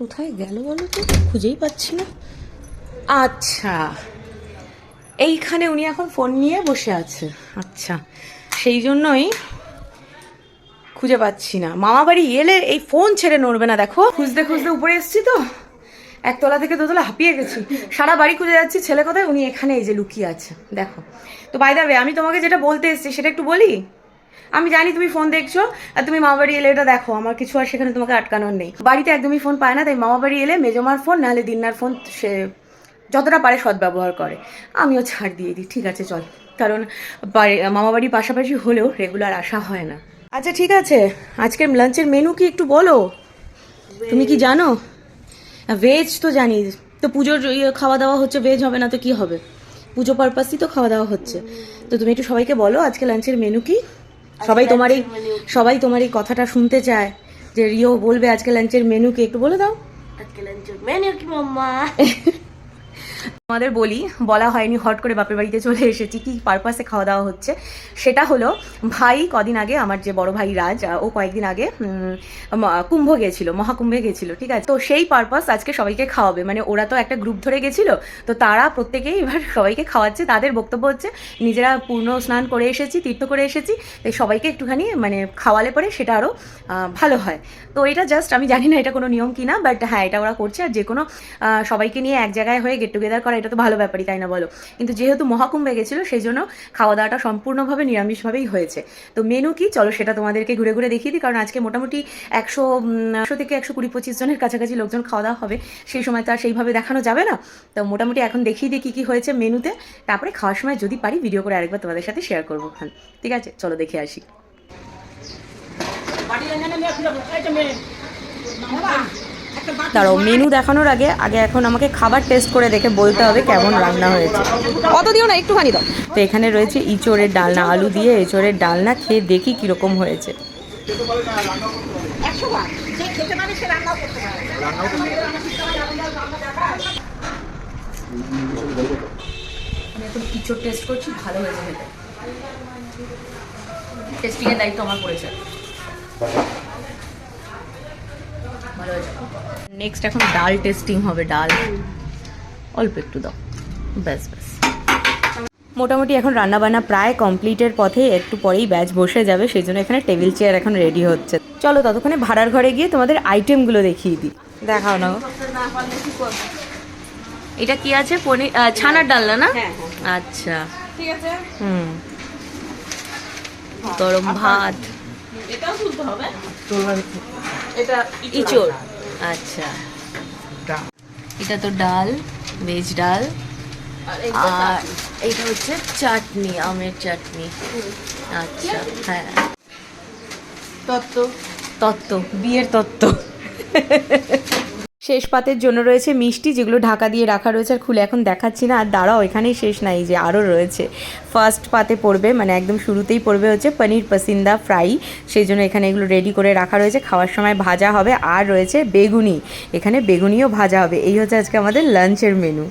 কোথায় গেল বলো তো? খুঁজেই পাচ্ছি না। আচ্ছা। এইখানে উনি এখন ফোন নিয়ে বসে আছে। আচ্ছা। সেই জন্যই খুঁজে পাচ্ছি না। মামা বাড়ি এলে এই ফোন ছেড়ে নড়বে না, দেখো। খুঁজতে খুঁজতে উপরে এসেছি তো। একতলা থেকে দোতলা হাঁপিয়ে গেছি। সারা বাড়ি খুঁজে যাচ্ছি। ছেলে কোথায়? উনি এখানে এই যে লুকিয়ে আছে। দেখো। তো বাই দাবে আমি তোমাকে যেটা বলতে এসেছি, সেটা একটু বলি? আমি জানি তুমি ফোন দেখছ আর তুমি মামা বাড়ি এলে এটা দেখো আমার কিছু আর সেখানে তোমাকে আটকানোর নেই। বাড়িতে একদমই ফোন পায় না তাই মামা বাড়ি এলে মেজমার ফোন নাহলে দিন্নার ফোন সে যতটা পারে সদ্ব্যবহার করে। আমিও ছাড় দিয়ে দিই ঠিক আছে চল। কারণ বাড়ি- মামা বাড়ির পাশাপাশি হলেও রেগুলার আসা হয় না। আচ্ছা ঠিক আছে আজকের লাঞ্চের মেনু কি একটু বলো? তুমি কি জানো? ভেজ তো জানি তো পুজোর ইয়ে খাওয়া দাওয়া হচ্ছে ভেজ হবে না তো কি হবে? পুজো পারপাসই তো খাওয়া দাওয়া হচ্ছে। তো তুমি একটু সবাইকে বলো আজকে লাঞ্চের মেনু কি? সবাই তোমারই এই সবাই তোমার এই কথাটা শুনতে চায় যে রিও বলবে আজকে লাঞ্চের মেনু কি। একটু বলে দাও। আজকে লাঞ্চের মেনু কি মাম্মা? আমাদের বলি, বলা হয়নি, হট করে বাপের বাড়িতে চলে এসেছি, কি পারপাসে খাওয়া দাওয়া হচ্ছে? সেটা হলো, ভাই কদিন আগে আমার যে বড় ভাই রাজ ও কয়েকদিন আগে কুম্ভ গেছিল, মহাকুম্ভে গেছিল, ঠিক আছে? তো সেই পারপাস আজকে সবাইকে খাওয়াবে। মানে ওরা তো একটা গ্রুপ ধরে গেছিল, তো তারা প্রত্যেকেই এবার সবাইকে খাওয়াচ্ছে। তাদের বক্তব্য হচ্ছে, নিজেরা পূর্ণ স্নান করে এসেছি, তীর্থ করে এসেছি, তাই সবাইকে একটুখানি মানে খাওয়ালে পরে সেটা আরও ভালো হয়। তো এটা জাস্ট আমি জানি না এটা কোনো নিয়ম কিনা বাট হ্যাঁ এটা ওরা করছে। আর যে কোনো সবাইকে নিয়ে এক জায়গায় হয়ে গেট টুগেদার করা এটা তো ভালো ব্যাপারই তাই না বলো? কিন্তু যেহেতু মহাকুম্ভে গেছিল সেই জন্য খাওয়া দাওয়াটা সম্পূর্ণভাবে নিরামিষভাবেই হয়েছে। তো মেনু কি? চলো সেটা তোমাদেরকে ঘুরে ঘুরে দেখিয়ে দিই কারণ আজকে মোটামুটি একশো একশো থেকে একশো কুড়ি পঁচিশ জনের কাছাকাছি লোকজন খাওয়া দাওয়া হবে। সেই সময় তো আর সেইভাবে দেখানো যাবে না। তো মোটামুটি এখন দেখিয়ে দিই কী কী হয়েছে মেনুতে তারপরে খাওয়ার সময় যদি পারি ভিডিও করে আরেকবার তোমাদের সাথে শেয়ার করব খান ঠিক আছে? চলো দেখে আসি। দাঁড়াও মেনু দেখানোর আগে আগে এখন আমাকে খাবার টেস্ট করে দেখে বলতে হবে কেমন রান্না হয়েছে। অত দিও না একটুখানি দাও। তো এখানে রয়েছে ইঁচড়ের ডালনা আলু দিয়ে এঁচড়ের ডালনা খেয়ে দেখি কীরকম হয়েছে। আমি এখন ইঁচড় টেস্ট করছি ভালো হয়েছে খেতে। টেস্টিংয়ের দায়িত্ব আমার পড়েছে। হয়েছে নেক্সট এখন ডাল টেস্টিং হবে ডাল। অল্প একটু দাও। ব্যাস ব্যাস। মোটামুটি এখন রান্নাবান্না প্রায় কমপ্লিটের পথে একটু পরেই ব্যাচ বসে যাবে সেই জন্য এখানে টেবিল চেয়ার এখন রেডি হচ্ছে। চলো ততক্ষণে ভাড়ার ঘরে গিয়ে তোমাদের আইটেমগুলো দেখিয়ে দিই। দেখাও না। এটা কি আছে? পনির ছানার ডালনা না হ্যাঁ, আচ্ছা। ঠিক আছে। হুম। গরম ভাত। এটাও তুলতে হবে। এটা ইঁচড়। আচ্ছা। এটা তো ডাল ভেজ ডাল। আর এটা হচ্ছে চাটনি আমের চাটনি। আচ্ছা হ্যাঁ। তত্ত্ব। তত্ত্ব বিয়ের তত্ত্ব। শেষ পাতের জন্য রয়েছে মিষ্টি যেগুলো ঢাকা দিয়ে রাখা রয়েছে, আর খুলে এখন দেখাচ্ছি না। আর দাঁড়াও, এখানেই শেষ নাই যে আরও রয়েছে। ফার্স্ট পাতে পড়বে মানে একদম শুরুতেই পড়বে হচ্ছে পনির পাসিন্দা ফ্রাই। সেই জন্য এখানে এগুলো রেডি করে রাখা রয়েছে। খাওয়ার সময় ভাজা হবে। আর রয়েছে বেগুনি। এখানে বেগুনিও ভাজা হবে। এই হচ্ছে আজকে আমাদের লাঞ্চের মেনু